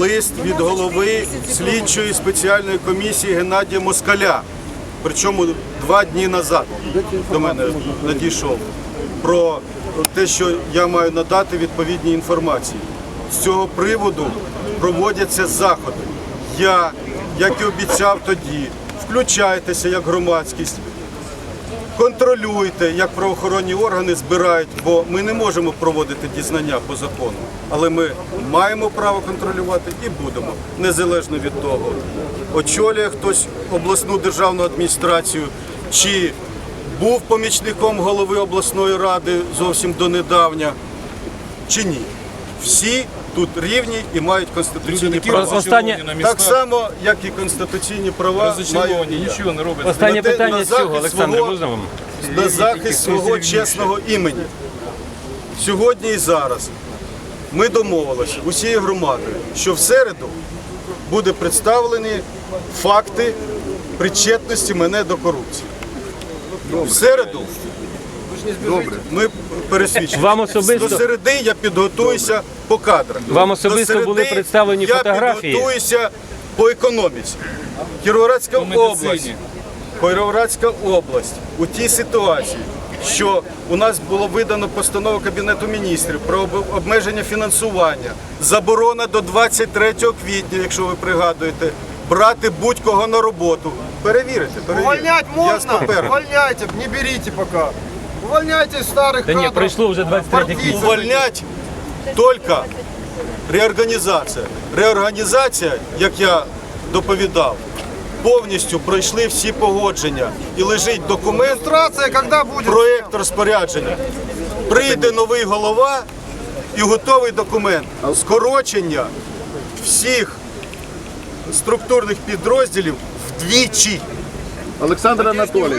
лист від голови слідчої спеціальної комісії Геннадія Москаля. Причому два дні назад до мене надійшов про те, що я маю надати відповідні інформації. З цього приводу проводяться заходи. Я, як і обіцяв тоді, включайтеся як громадськість, контролюйте, як правоохоронні органи збирають, бо ми не можемо проводити дізнання по закону, але ми маємо право контролювати і будемо, незалежно від того, очолює хтось обласну державну адміністрацію чи був помічником голови обласної ради зовсім донедавня, чи ні. Всі тут рівні і мають конституційні права. Останнє- Так само, як і конституційні права я. нічого не робить. Останнє На те- питання на цього, захист Олександр, свого- можна вам? на захист свого чесного імені. Сьогодні і зараз ми домовилися усією громадою, що в середу буде представлені факти причетності мене до корупції. В середу ми пересвідчимо. Вам особисто- До середи я підготуюся по кадрах. Вам До особисто середи були представлені я фотографії? підготуюся по економіці. Кіровоградська область. Кіровоградська область у тій ситуації, що у нас було видано постанову Кабінету міністрів про об- обмеження фінансування, заборона до 23 квітня, якщо ви пригадуєте, брати будь-кого на роботу. Перевірите, перевірите. Увольнять Я з можно? папером. Увольняйте, не берите пока. Увольняйте старых Та ні, кадров. пройшло вже 23 партийцев. квітня. Увольнять тільки реорганізація. Реорганізація, як я доповідав, повністю пройшли всі погодження і лежить документ, когда будет? проєкт розпорядження. Прийде новий голова і готовий документ. Скорочення всіх структурних підрозділів вдвічі. Олександр Анатолійович.